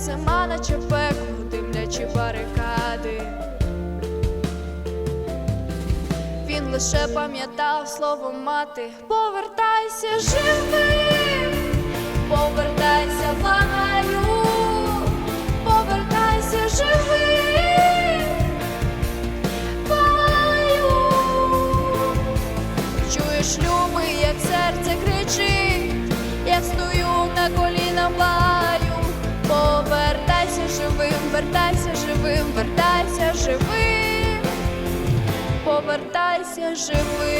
Зима наче пекло, димлячі барикади. Він лише пам'ятав слово мати, повертайся живим, живим, повертайся живим.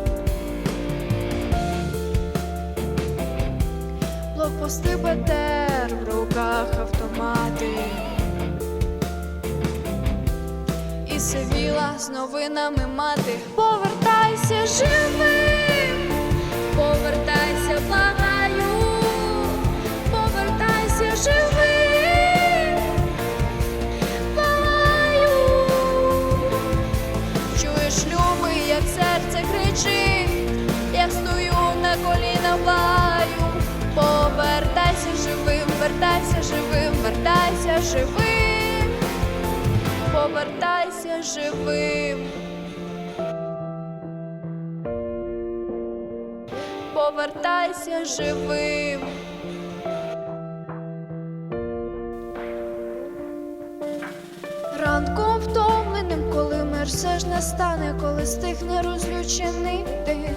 Блокпости БТР, в руках автомати. І сивіла з новинами мати. Повертайся живим, повертайся, благаю, повертайся живим. Благаю. Чуєш, любий, як серце кричить, я стою на коліна благаю. Повертайся живим, вертайся живим, вертайся живим, повертайся живим. Повертайся живим. Ранком втомленим, коли мир все ж настане, коли стихне розлючений дим,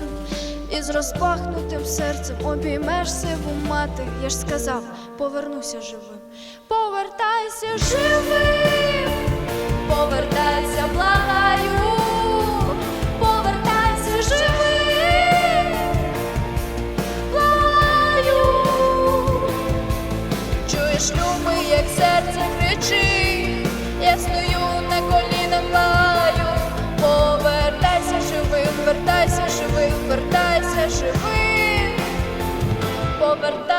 і з розпахнутим серцем обіймеш сиву мати. Я ж сказав, повернуся живим. Повертайся живим, повертайся